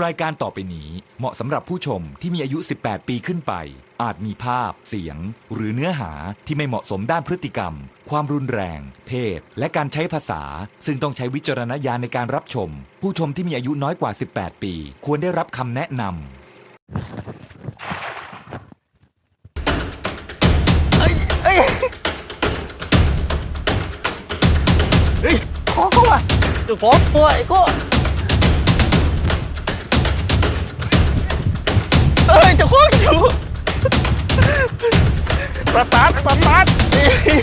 รายการต่อไปนี้เหมาะสำหรับผู้ชมที่มีอายุ 18 ปีขึ้นไป อาจมีภาพ เสียง หรือเนื้อหาที่ไม่เหมาะสมด้านพฤติกรรม ความรุนแรง เพศ และการใช้ภาษา ซึ่งต้องใช้วิจารณญาณในการรับชม ผู้ชมที่มีอายุน้อยกว่า 18 ปี ควรได้รับคำแนะนำเอ้ยเอ้ยเฮ้ยขอเข้ามาจะฟ้อตัวไอ้โก้ เอ้ยจะฟ้องอยู่สตาร์ทสตาร์ทเอ้ย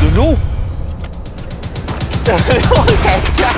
ดูลูกโอ้ยแข็งจัง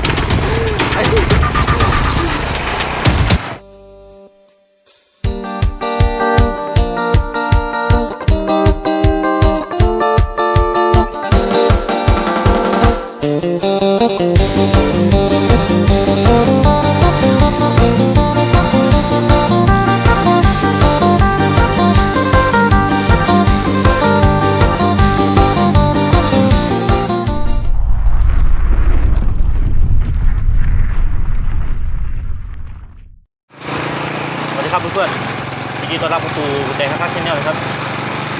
ชแนลนะครับ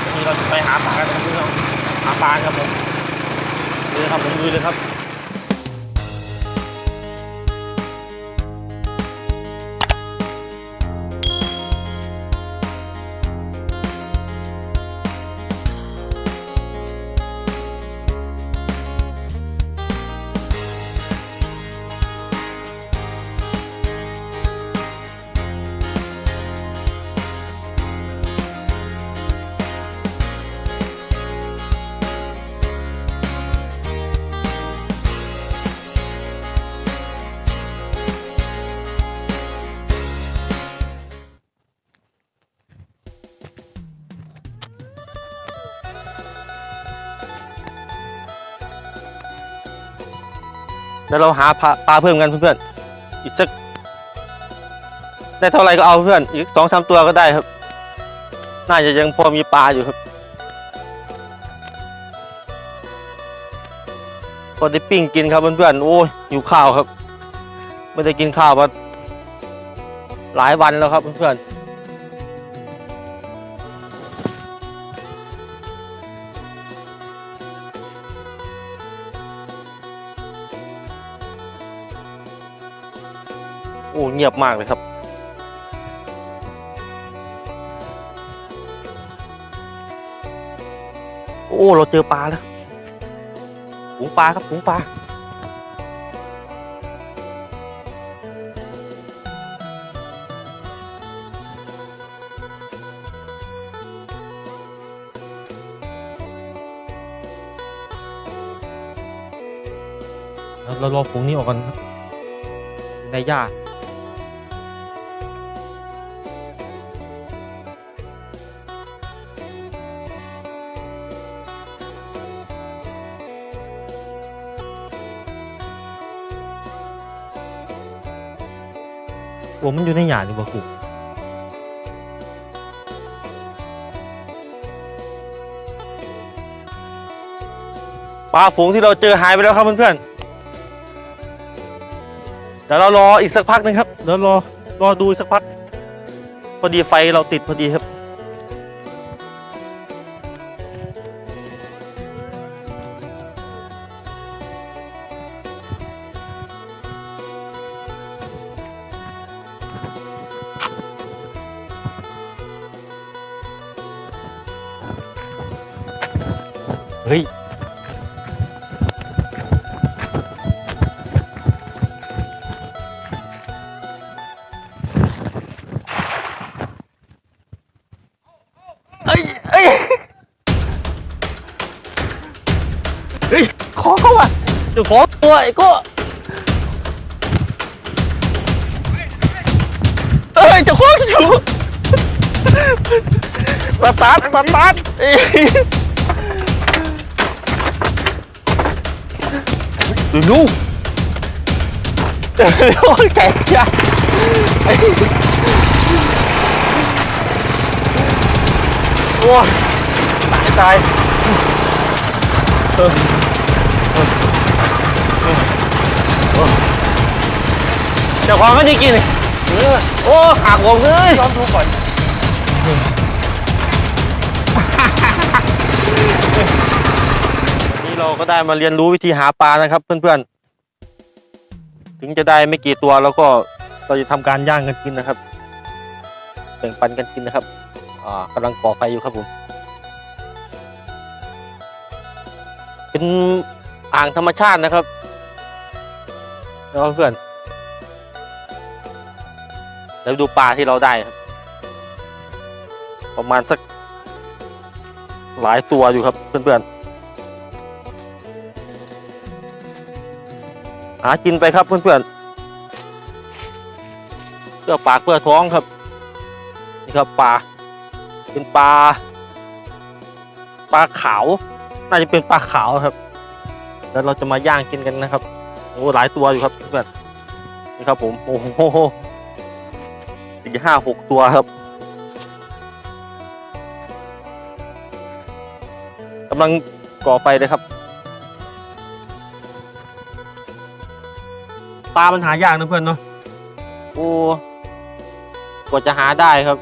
วันนี้เราจะไปหาปลากันนะครับเพื่อนๆหาปลาครับผมเลยครับผมมือเลยครับ เดี๋ยวเราหาปลาปลาเพิ่มกันเพื่อนๆ อีกสัก ได้เท่าไหร่ก็เอาเพื่อน อีกสองสามตัวก็ได้ครับ น่าจะยังพอมีปลาอยู่ครับ พอได้ปิ้งกินครับเพื่อนๆ โอ้ยหิวข้าวครับ ไม่ได้กินข้าวมาหลายวันแล้วครับเพื่อนๆ โอ้เงียบมากเลยครับโอ้เราเจอปลาแล้วฝูงปลาครับฝูงปลาเราเรารอฝูงนี้ออกก่อนครับในหญ้า โอ้มันอยู่ในหญ้านี่บ่กูปลาฝูงที่เราเจอหายไปแล้วครับเพื่อนๆเดี๋ยวเรารออีกสักพักหนึงครับเดี๋ยวรอรอดูสักพัก พอดีไฟเราติดพอดีครับ จะขอตัวไอ้โก็เอ้ยจะขออยู่สตาร์ทสตาร์ทเอ้ยดูลูกโอ้ยแข็งจังไอ้โอ้ยตายตาย จ้าของก็นี่กินเออโอ้หักวงเลยย้อนดูก่อนวันนี้เราก็ได้มาเรียนรู้วิธีหาปลานะครับเพื่อนๆ ถึงจะได้ไม่กี่ตัวแล้วก็เราจะทำการย่างกันกินนะครับแบ่งปันกันกินนะครับอ่ากำลังก่อไฟอยู่ครับผมเป็นอ่างธรรมชาตินะครับ แล้วเพื่อนแล้วดูปลาที่เราได้ครับ ประมาณสักหลายตัวอยู่ครับเพื่อนๆหากินไปครับเพื่อนๆเพื่อปากเพื่อท้องครับนี่ครับปลาเป็นปลาปลาขาว น่าจะเป็นปลาขาวครับ แล้วเราจะมาย่างกินกันนะครับ โอ้หลายตัวอยู่ครับเพื่อนนี่ครับผมโอ้โหสี่ห้าหกตัวครับกำลังก่อไฟเลยครับปลามันหายากนะเพื่อนเนาะโอ้กว่าจะหาได้ครับ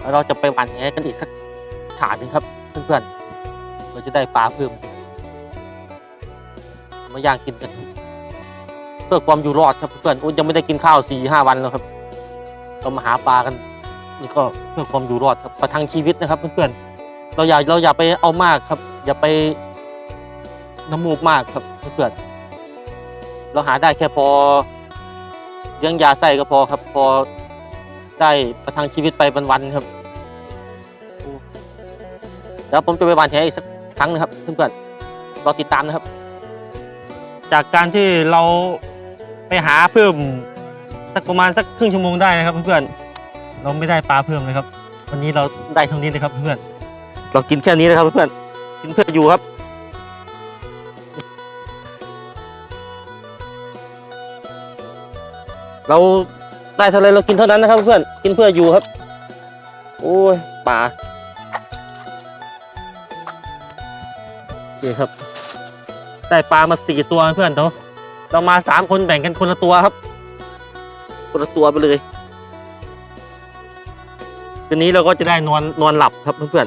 แล้วเราจะไปหวันแหกันอีกสักถาดหนึงครับ เพื่อนๆเราจะได้ปลาเพิ่ม มาย่างกินกันเพื่อความอยู่รอดครับเพื่อนอุ้ยยังไม่ได้กินข้าวสี่ห้าวันแล้วครับเรามาหาปลากัน นี่ก็เพื่อความอยู่รอดครับประทังชีวิตนะครับเพื่อนๆเราอย่าเราอย่าไปเอามากครับ อย่าไปน้ำมูกมากครับเพื่อนๆเราหาได้แค่พอเลี้ยงยาไส้ก็พอครับ พอได้ประทังชีวิตไปวันๆครับเดี๋ยวผมจะไปวานแหอีกสักครั้งนะครับเพื่อนๆรอติดตามนะครับ จากการที่เราไปหาเพิ่มสักประมาณสักครึ่งชั่วโมงได้นะครับ เพื่อนๆเราไม่ได้ปลาเพิ่มเลยครับ วันนี้เราได้เท่านี้เลยครับ เพื่อนเรากินแค่นี้นะครับ เพื่อนกินเพื่ออยู่ครับเราได้เท่าไรเรากินเท่านั้นนะครับ เพื่อนกินเพื่ออยู่ครับ โอ้ยปลานี่ครับ ได้ปลามาสี่ตัวเพื่อนเนาเรามาสามคนแบ่งกันคนละตัวครับ คนละตัวไปเลยคืนนี้เราก็จะได้นอนนอนหลับครับเพื่อน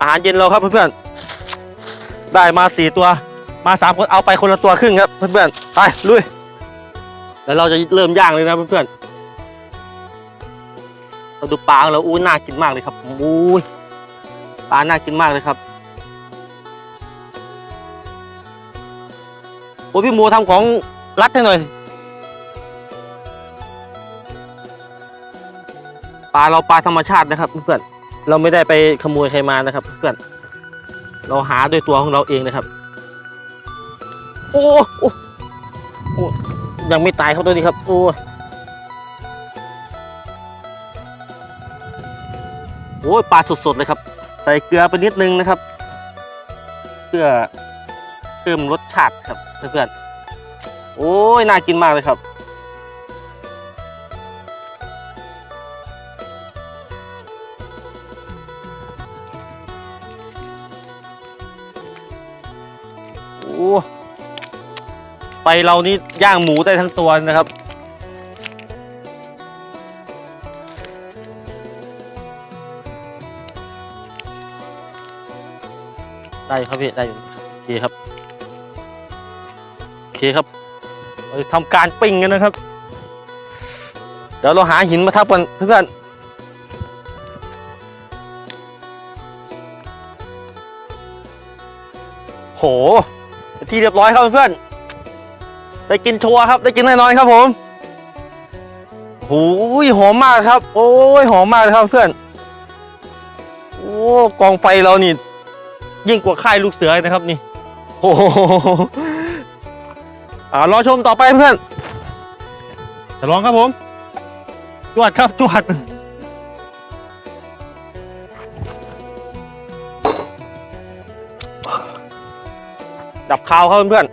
อาหารเย็นเราครับเพื่อนๆ ได้มาสี่ตัว มาสามคนเอาไปคนละตัวครึ่งครับเพื่อนๆ ไปลุย แล้วเราจะเริ่มย่างเลยนะเพื่อนๆ เราดูปลาของเราอู้น่ากินมากเลยครับอู้ปลาน่ากินมากเลยครับโอ้พี่หมูทำของรัดให้หน่อยปลาเราปลาธรรมชาตินะครับ เพื่อนเราไม่ได้ไปขโมยใครมานะครับ เพื่อนเราหาด้วยตัวของเราเองนะครับ โอ้โอ้ยังไม่ตายเขาตัวนี้ครับ โอ้ อ้ยปลาสดๆเลยครับ ใส่เกลือไปนิดนึงนะครับ เพื่อเพิ่มรสชาติครับเพื่อนๆโอ้ยน่ากินมากเลยครับโอ้ไปเรานี่ย่างหมูได้ทั้งตัวนะครับ ได้ครับพี่ได้อยู่โอเคครับโอเคครับเราจะทำการปิ้งกันนะครับ เดี๋ยวเราหาหินมาทับกันเพื่อนโหที่เรียบร้อยครับเพื่อนได้กินชัวร์ครับได้กินแน่นอนครับผมโอ้ยหอมมากครับ โอ้ยหอมมากครับเพื่อน โอ้กองไฟเรานี่ ยิ่งกว่าค่ายลูกเสือเลยนะครับนี่โอ้โหอ่ารอชมต่อไปเพื่อนจะลองครับผมจวดครับจวดดับคาวครับเพื่อน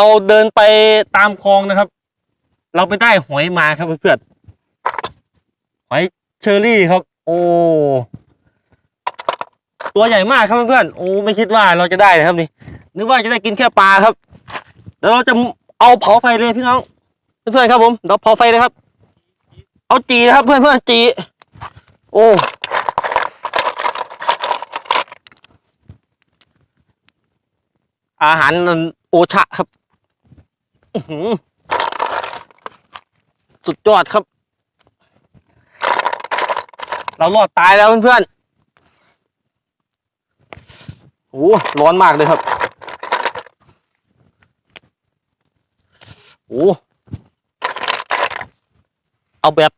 เราเดินไปตามคลองนะครับ เราไปได้หอยมาครับเพื่อนหอยเชอรี่ครับ โอ้ตัวใหญ่มากครับเพื่อนโอ้ไม่คิดว่าเราจะได้นะครับนี่นึกว่าจะได้กินแค่ปลาครับแล้วเราจะเอาเผาไฟเลยพี่น้องเพื่อนๆครับผมเราเผาไฟเลยครับ เอาจีนะครับเพื่อนๆจี โอ้อาหารโอชะครับ สุดยอดครับ เรารอดตายแล้วเพื่อนๆโอ้ร้อนมากเลยครับโอ้เอาแบบ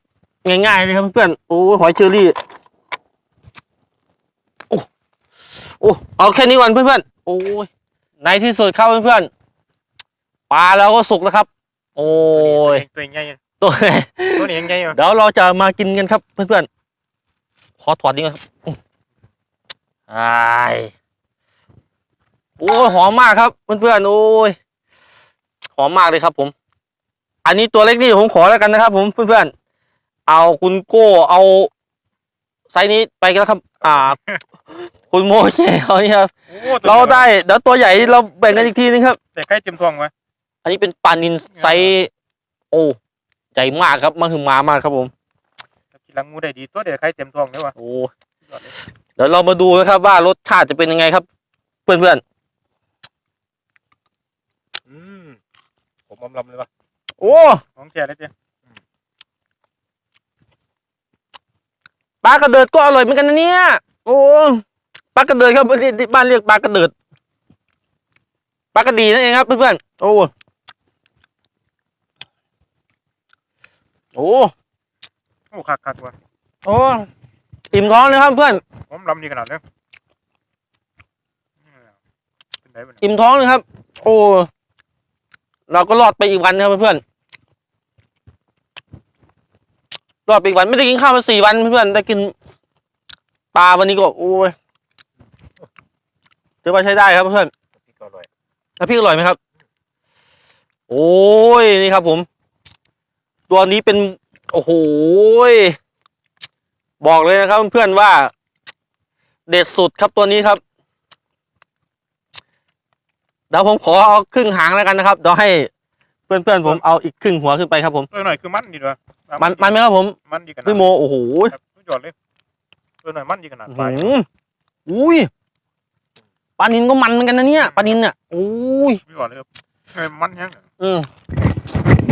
ง่ายๆเลยครับเพื่อนๆโอ้หอยเชอรี่โอ้โอ้เอาแค่นี้ก่อนเพื่อนๆโอ้ยในที่สุดครับเพื่อนๆ ปลาเราก็สุกแล้วครับ โอ้ยตัวใหญ่ตัวไหนตัวนี้ยังใหญ่อยู่เดี๋ยวเราจะมากินกันครับเพื่อนๆขอถอดนี้ก่อนครับอื้ออายโอ้ยหอมมากครับเพื่อนๆโอ้ยหอมมากเลยครับ ผม อันนี้ตัวเล็กนี่ผมขอแล้วกันนะครับ ผมเพื่อนๆเอาคุณโก้เอาไซส์นี้ไปกันแล้วครับ อ่า คุณโมเช่เอานี่ครับโอ้ตัวเรานี้ได้เดี๋ยวตัวใหญ่เราแบ่งกันอีกทีนึงครับแต่ใครเต็มท้องวะ อันนี้เป็นปลานินไซส์โอ้ใหญ่มากครับมาคือมามากครับผมกินหลังงูได้ดีตัวเดียวใครเต็มท้องเลยวะโอ้เดี๋ยวเรามาดูนะครับ ว่ารสชาติจะเป็นยังไงครับ เพื่อนอืมผมอมลำเลยวะๆโอ้ของแก่เลยเจ้ปลากระเดิดก็อร่อยเหมือนกันนะเนี่ย โอ้ปลากระเดิดครับบ้านเรียกปลากระเดิดปลากระดีนั่นเองครับเพื่อนๆโอ้ โอ้โอ้คักคักๆวะโอ้อิ่มท้องเลยครับเพื่อนผมลำดีขนาดนี้อืมเป็นไหนเป็นไหนอิ่มท้องเลยครับ โอ้เราก็รอดไปอีกวันครับเพื่อนๆรอดไปอีกวันไม่ได้กินข้าวมาสี่วันเพื่อนๆได้กินปลาวันนี้ก็โอ้ยถือว่าใช้ได้ครับเพื่อนพี่ก็อร่อยแล้วพี่อร่อยไหมครับ โอ้ยนี่ครับผม ตัวนี้เป็น โอ้โหยบอกเลยนะครับเพื่อนๆว่า เด็ดสุดครับตัวนี้ครับเดี๋ยวผมขอเอาครึ่งหางแล้วกันนะครับเดี๋ยวให้เพื่อนๆผมเอาอีกครึ่งหัวขึ้นไปครับ ผมตัวหน่อยคือมันดีด้วยมันมันไหมครับผมมันดีขนาดพี่โมโอ้โหครับสุดยอดเลยตัวหน่อยมันดีขนาดอื้อปลายหืออุ้ยปลานินก็มันเหมือนกันนะเนี่ยปลานินเนี่ยโอ้ยพี่ก่อนเลยครับเอ้ยมันแห้งอืม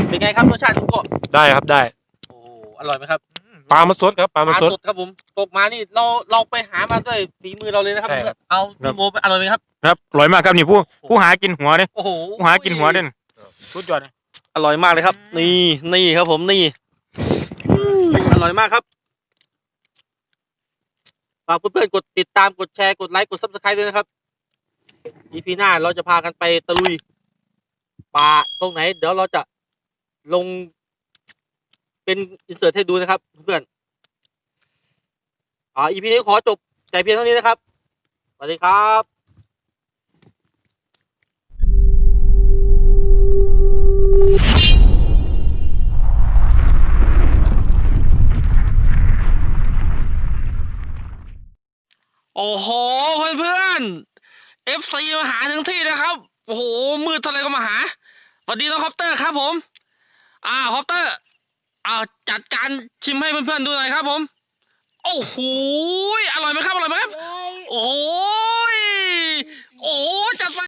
เป็นไงครับรสชาติคุณโก็ได้ครับได้โอ้อร่อยไหมครับอืมปลามาสดครับปลามาสดสด ครับผมตกมานี่เราเราไปหามาด้วยฝีมือเราเลยนะครับใช่ครับ เอาครัพี่บโมไปอร่อยไหมครับครับอร่อยมากครับนี่ผู้ผู้หากินหัวเนี่ยโอ้โห ผู้หากินหัวเด่นสุดยอดเลยอร่อยมากเลยครับนี่นี่ครับผมนี่อืมอร่อยมากครับฝากเพื่อนๆกดติดตามกดแชร์กดไลค์กดซับสไครต์ด้วยนะครับ EP หน้าเราจะพากันไปตะลุย ป่าตรงไหน เดี๋ยวเราจะลงเป็นอินเสิร์ตให้ดูนะครับเพื่อนอ่า EP นี้ขอจบแต่เพียงเท่านี้นะครับ สวัสดีครับโอ้โหเพื่อนๆ FC มาหาถึงที่นะครับ โอ้โหมืดเท่าไรก็มาหา วัสดีน้องคอปเตอร์ครับผม อ่าคอปเตอร์อ่าจัดการชิมให้เพื่อนๆดูหน่อยครับผม โอ้โหอร่อยไหมครับ อร่อยไหมครับ โอ้ยโอ้